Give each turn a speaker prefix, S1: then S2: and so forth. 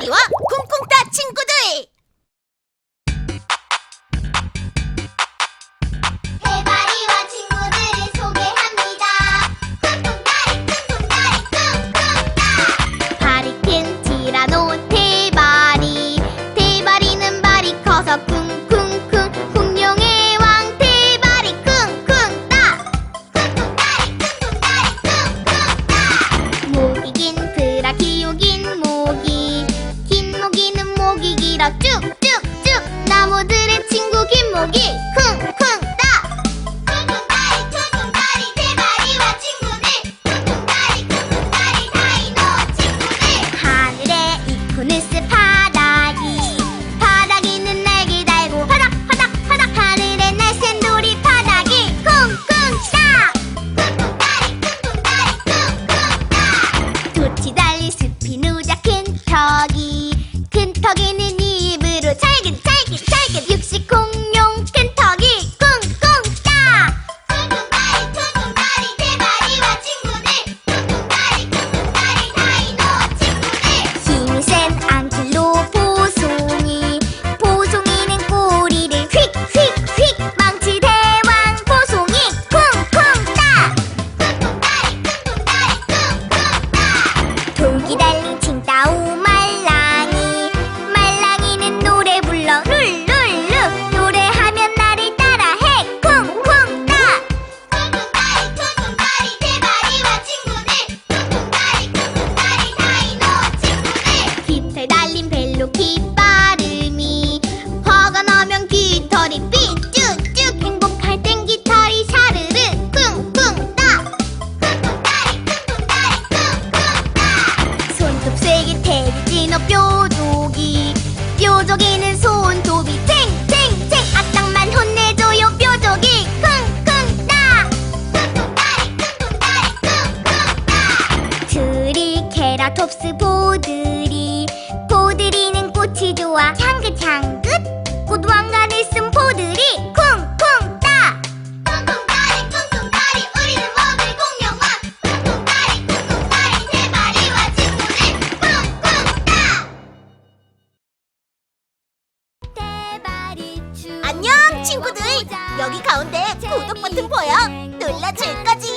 S1: クはコンコン。 발로 깃발음이 화가 나면 깃털이 삐쭉쭉 행복할 땐 깃털이 샤르르 쿵쿵 따. 쿵쿵따리 쿵쿵따리 쿵쿵 따. 손톱 쇠기 태진어 뾰족이. 뾰족이는 손톱이 쨍쨍쨍. 악당만 혼내줘요 뾰족이. 쿵쿵 따. 쿵쿵따리 쿵쿵따리 쿵쿵 따. 트리케라톱스 좋아 향긋향긋. 고도망간에 쓴 포들이 쿵쿵 따. 쿵쿵따리 쿵쿵따리 우리는 먹을 공룡왕. 쿵쿵따리 쿵쿵따리 세 마리와 친구네 쿵쿵 따. 대바리
S2: 안녕 친구들. 여기 가운데 구독 버튼 보여? 눌러줄 거지?